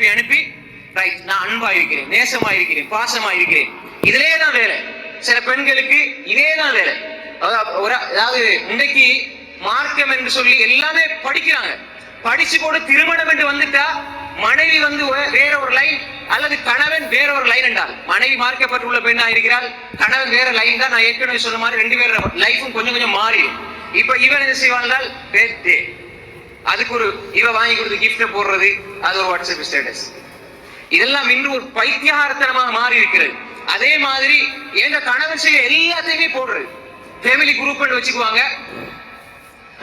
அனுப்பி அனுப்பி ரைட் நான் அன்பா இருக்கிறேன் நேசமா இருக்கிறேன் பாசமா இருக்கிறேன் இதிலே தான் வேலை. சில பெண்களுக்கு இதே தான் வேலை. அதாவது இன்றைக்கு மார்க்கம் என்று சொல்லி எல்லாமே படிக்கிறாங்க. படிச்சு போட்டு திருமணம் என்று வந்துட்டா மனைவி வந்து வேற ஒரு லைன் அல்லது கணவன் வேற ஒரு லைன் என்றால் மனைவி மார்க்கப்பட்டுள்ள பெண்ணா இருக்கிறாள் கணவன் வேற லைன் தான் நான் ஏற்கனவே சொன்ன மாதிரி ரெண்டு பேரும் லைஃபும் கொஞ்சம் கொஞ்சம் மாறிடும். இப்ப இவன் என்ன செய்வான் அதுக்கு ஒரு இவ வாங்கி கொடுத்து கிஃப்ட் போடுறது அது ஒரு வாட்ஸ்அப் ஸ்டேட்டஸ் இதெல்லாம் இன்று ஒரு பைத்தியகாரத்தனமாக மாறி இருக்கிறது அதே மாதிரி எந்த கணவர் செய்ய எல்லாத்தையுமே போடுறது. ஃபேமிலி குரூப் வச்சுக்குவாங்க.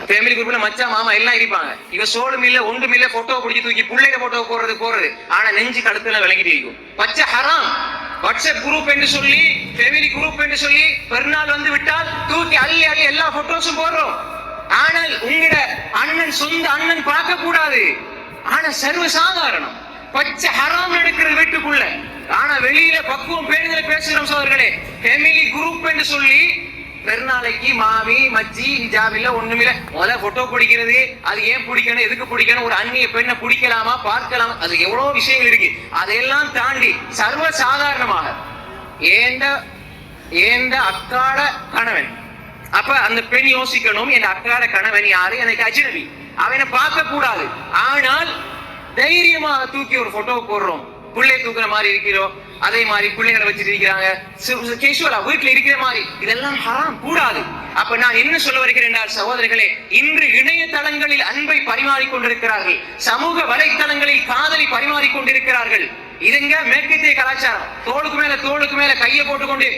ஃபேமிலி குரூப்ல மச்சான் மாமா எல்லாம் இருப்பாங்க. இவ சோளும் இல்ல ஒன்றும் இல்ல போட்டோ பிடிச்சி தூக்கி பிள்ளைங்க போட்டோ போடுறது போறது ஆனா நெஞ்சு கழுத்துல விளங்கிட்டு இருக்கும். பச்சை ஹராம். வாட்ஸ்அப் குரூப் என்று சொல்லி ஃபேமிலி குரூப் என்று சொல்லி பெருநாள் வந்து விட்டால் தூக்கி அள்ளி அள்ளி எல்லா போட்டோஸும் போடுறோம். ஆனால் உங்களோட அண்ணன் சொந்த அண்ணன் பார்க்க கூடாது ஆனா சர்வ சாதாரணம் பச்சை ஹராம் நடக்கிறது வீட்டுக்குள்ள. ஆனா வெளியில பக்குவம் பேருந்துல பேசுகிறோம் சோதர்களே. ஃபேமிலி குரூப் என்று சொல்லி பெருநாளைக்கு மாமி மச்சி ஜாமில ஒண்ணுமில்ல. முதல்ல போட்டோ பிடிக்கிறது. அது ஏன் பிடிக்கணும்? எதுக்கு பிடிக்கணும்? ஒரு அந்நிய பெண்ணை பிடிக்கலாமா? பார்க்கலாம்? அது எவ்வளவு விஷயங்கள் இருக்கு. அதையெல்லாம் தாண்டி சர்வ சாதாரணமாக ஏண்ட ஏண்ட அக்காட கணவன் அப்ப அந்த பெண் யோசிக்கணும் என் அக்கார கணவன் யாரு? எனக்கு அஜினபி அவனை பார்க்க கூடாது ஆனால் தைரியமாக தூக்கி ஒரு போட்டோ போடுறோம். பிள்ளை தூக்குற மாதிரி இருக்கிறோம் அதே மாதிரி பிள்ளைகளை வச்சுட்டு இருக்கிறாங்க. கேஷுவலா வீட்டுல இருக்கிற மாதிரி. இதெல்லாம் ஹராம் கூடாது. அப்ப நான் என்ன சொல்ல வருகிறேன் என்றால் சகோதரர்களே இன்று இணையதளங்களில் அன்பை பரிமாறிக் கொண்டிருக்கிறார்கள் சமூக வலைத்தளங்களில் காதலை பரிமாறிக் கொண்டிருக்கிறார்கள் இதுங்க மேற்கத்திய கலாச்சாரம். தோளுக்கு மேல தோளுக்கு மேல கையை போட்டுக்கொண்டு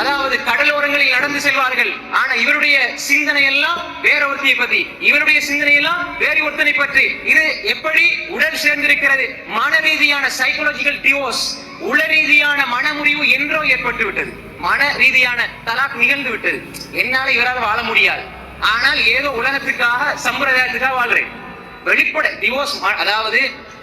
அதாவது கடலோரங்களில் நடந்து செல்வார்கள். ஆனா இவருடைய சிந்தனை எல்லாம் வேற ஒருத்தியை பத்தி இவருடைய சிந்தனை எல்லாம் வேறு ஒருத்தனை பற்றி. இது எப்படி உடல் சேர்ந்திருக்கிறது? மன ரீதியான சைக்கோலஜிக்கல் டிவோர்ஸ் உள ரீதியான மனமுறிவு என்றோ ஏற்பட்டு விட்டது. மன ரீதியான தலாக் நிகழ்ந்து விட்டது. என்னால இவரால் வாழ முடியாது. ஆனால் ஏதோ உலகத்துக்காக சம்பிரதாயத்துக்காக வாழ்றேன். வெளிப்படை டிவோர்ஸ் அதாவது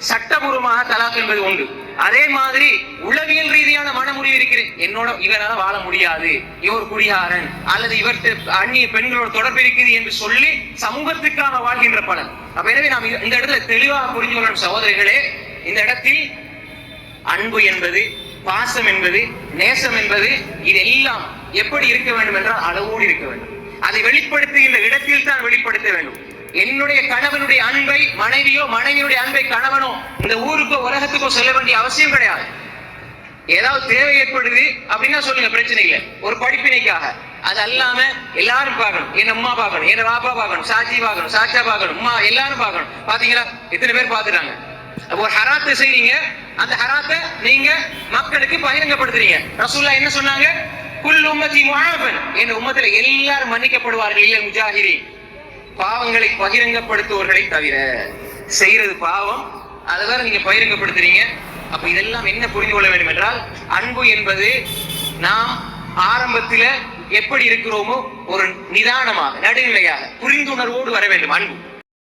சட்டபூர்வமாக தலாக் என்பது உண்டு. அதே மாதிரி உளவியல் ரீதியான மனமுறிவு இருக்கிறது. என்னோட இவரால வாழ முடியாது. இவர் குடிகாரன் அல்லது இவர் அந்நிய பெண்களோட தொடர்பு இருக்குது என்று சொல்லி சமூகத்துக்காக வாழ்கின்ற பலர் அப்ப எனவே நாம் இந்த இடத்துல தெளிவாக புரிஞ்சு கொள்ளும் சகோதரிகளே. இந்த இடத்தில் அன்பு என்பது பாசம் என்பது நேசம் என்பது இதெல்லாம் எப்படி இருக்க வேண்டும் என்றால் அளவோடு இருக்க வேண்டும். அதை வெளிப்படுத்துகின்ற இடத்தில் தான் வெளிப்படுத்த வேண்டும். என்னுடைய கணவனுடைய அன்பை மனைவியோ மனைவியுடைய அன்பை கணவனோ இந்த ஊருக்கோ உலகத்துக்கோ சொல்ல வேண்டிய அவசியம் கிடையாது. ஏதாவது தேவை ஏற்படுது அப்படின்னா சொல்லுங்க பிரச்சனை இல்லை. ஒரு படிப்பினைக்காக. அது அல்லாம எல்லாரும் பார்க்கணும். என் அம்மா பார்க்கணும் என் பாப்பா பார்க்கணும் சாட்சி பார்க்கணும் சாச்சா பார்க்கணும் அம்மா எல்லாரும் பார்க்கணும். பாத்தீங்களா? எத்தனை பேர் பாத்துறாங்க ஒரு ஹராத்தை செய்றீங்க. அந்த ஹராத்தை நீங்க மக்களுக்கு பகிரங்கப்படுத்துறீங்க. ரசூல்லா என்ன சொன்னாங்க? குல் உம்மதி முஆஃபன் என் உம்மத்துல எல்லாரும் மன்னிக்கப்படுவார்கள் இல்ல முஜாஹிரி பாவங்களை பகிரங்கப்படுத்துவர்களை தவிர செய்யறது பாவம். அதை வேற நீங்க பகிரங்கப்படுத்துறீங்க. அப்ப இதெல்லாம் என்ன புரிந்து கொள்ள வேண்டும் என்றால் அன்பு என்பது நாம் ஆரம்பத்தில எப்படி இருக்கிறோமோ ஒரு நிதானமாக நடுநிலையாக புரிந்துணர்வோடு வர வேண்டும் அன்பு.